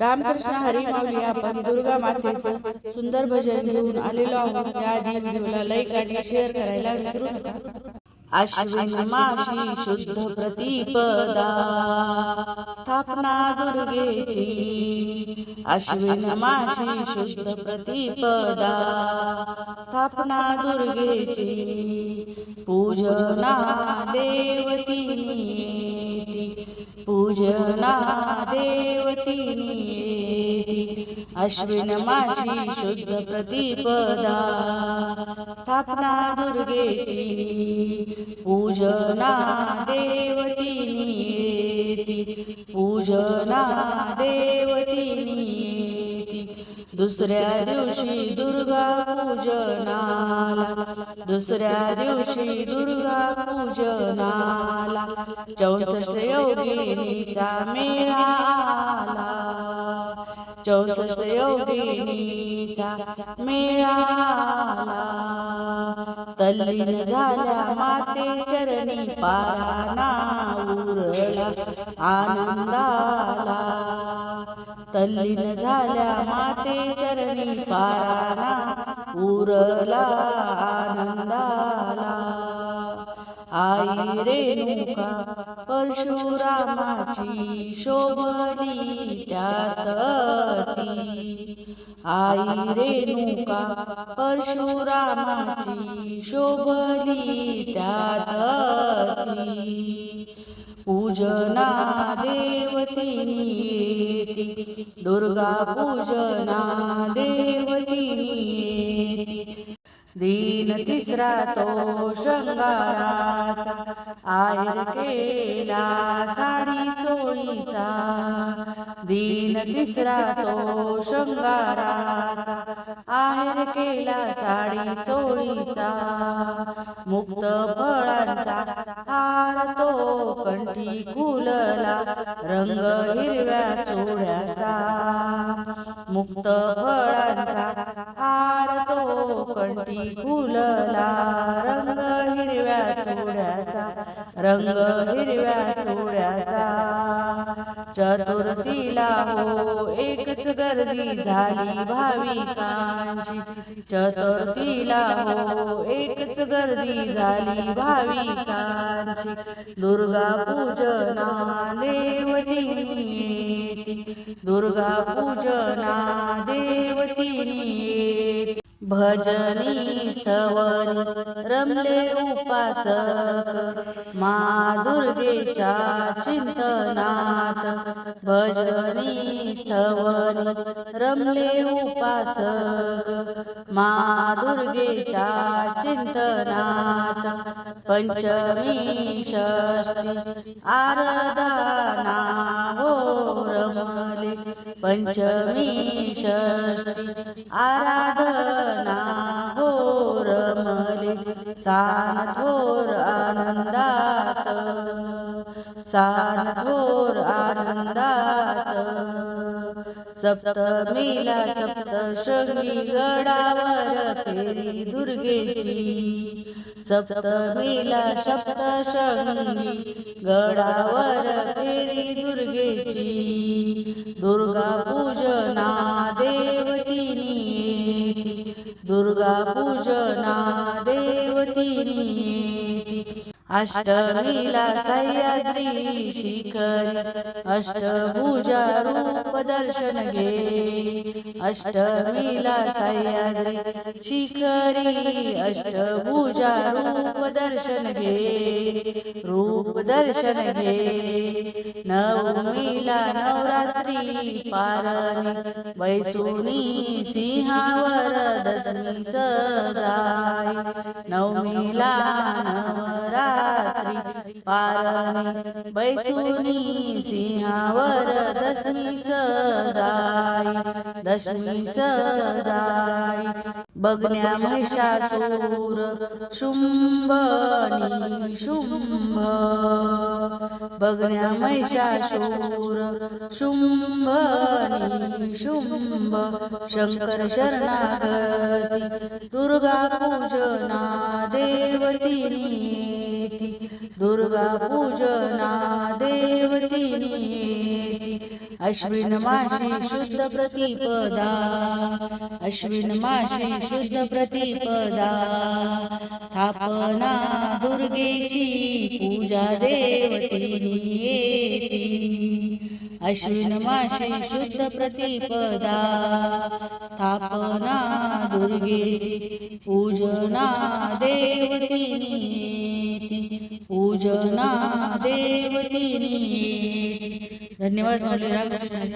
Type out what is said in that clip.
रामकृष्ण हरी माऊली आपण दुर्गा मातेचं सुंदर भजन घेऊन आलेलो आहोत. त्याआधी व्हिडिओला लाईक आणि शेअर करायला विसरू नका. अश्विन माशी शुद्ध प्रतिपदा. स्थापना दुर्गेची. अश्विन माशी शुद्ध प्रतिपदा. स्थापना दुर्गेची. पूजना देवतीनी. पूजना देवतीनी अश्विन माशी शुद्ध प्रतिपदा स्थापना दुर्गेची पूजना देवतीनी पूजना देवतीनी दुसऱ्या दिवशी दुर्गा पूजनाला दुसऱ्या दिवशी दुर्गा पूजनाला चौसष्ट योगिनीचा मेळा चौसष्ट योगिनीचा मेळा तल्लीन झाल्या माते चरणी पाराना उरला आनंदाला. तल्लीन झाल्या माते चरणी पाराना उरला आनंदाला आई रेणुका परशुरामाची शोभली त्यात ती. आई रेणुका परशुरामाची शोभली त्यात ती. पूजना देवतीनी दुर्गा पूजना देवतीनी तिसरा तो शंगाराचा आयर केला साडी चोळीचा दिन तिसरा तो शंगाराचा आहेर केला साडी चोळीचा मुक्त फळांचा हार तो कंठी कुलला रंग हिरव्या चोळ्याचा मुक्त फळांचा कंठी फुलला रंग हिरव्या चोड्याचा रंग हिरव्या चोड्याचा चतुर्थीला हो एकच गर्दी झाली भाविकांची. चतुर्थीला हो एकच गर्दी झाली भाविकांची. दुर्गा पूजना देवती दुर्गा पूजना देवती भजनी स्तवनी रमले उपासक मा दुर्गेच्या चिंतनात. भजनी स्तवनी रमले उपासक मा दुर्गेच्या चिंतनात. पंचमी षष्टी आरदाना हो रमले. पंचमी षष्टी आराधना हो रमले. सान थोर आनंदात. सान थोर आनंदात. सप्तमीला सप्तशृंगी गडावर फेरी दुर्गेची. सप्तमीला सप्तशृंगी गडावर फेरी दुर्गेची. दुर्गा पूजना देव पूजना देवतीनी। अष्टमीला सह्याद्री शिखर अष्टभुजा रूप दर्शन घे. अष्टमीला सह्याद्री शिखरी अष्टभुजा रूप दर्शन घे. रूप दर्शन घे. नवमीला नवरात्री पारणी बैसुनी सिंहावर दसमी सजाय. नवमीला रात्री पारणी बैसुनी सिंहावर दशमी सजाई दशमी सजाई. बघण्या महिषासूर शुंभनी शुंभ. बघण्या महिषासूर शुंभनी शुंभ. शंकर शरणागती दुर्गा पूजना देवतीनी पूजना देवती अश्विन माशी शुद्ध प्रतिपदा। अश्विन माशी शुद्ध प्रतिपदा। स्थापना दुर्गेची पूजा देवती येती। अश्विन माशी शुद्ध प्रतिपदा। स्थापना दुर्गेची पूजना देवतिनी पूजना देवतीनी धन्यवाद रामकृष्ण.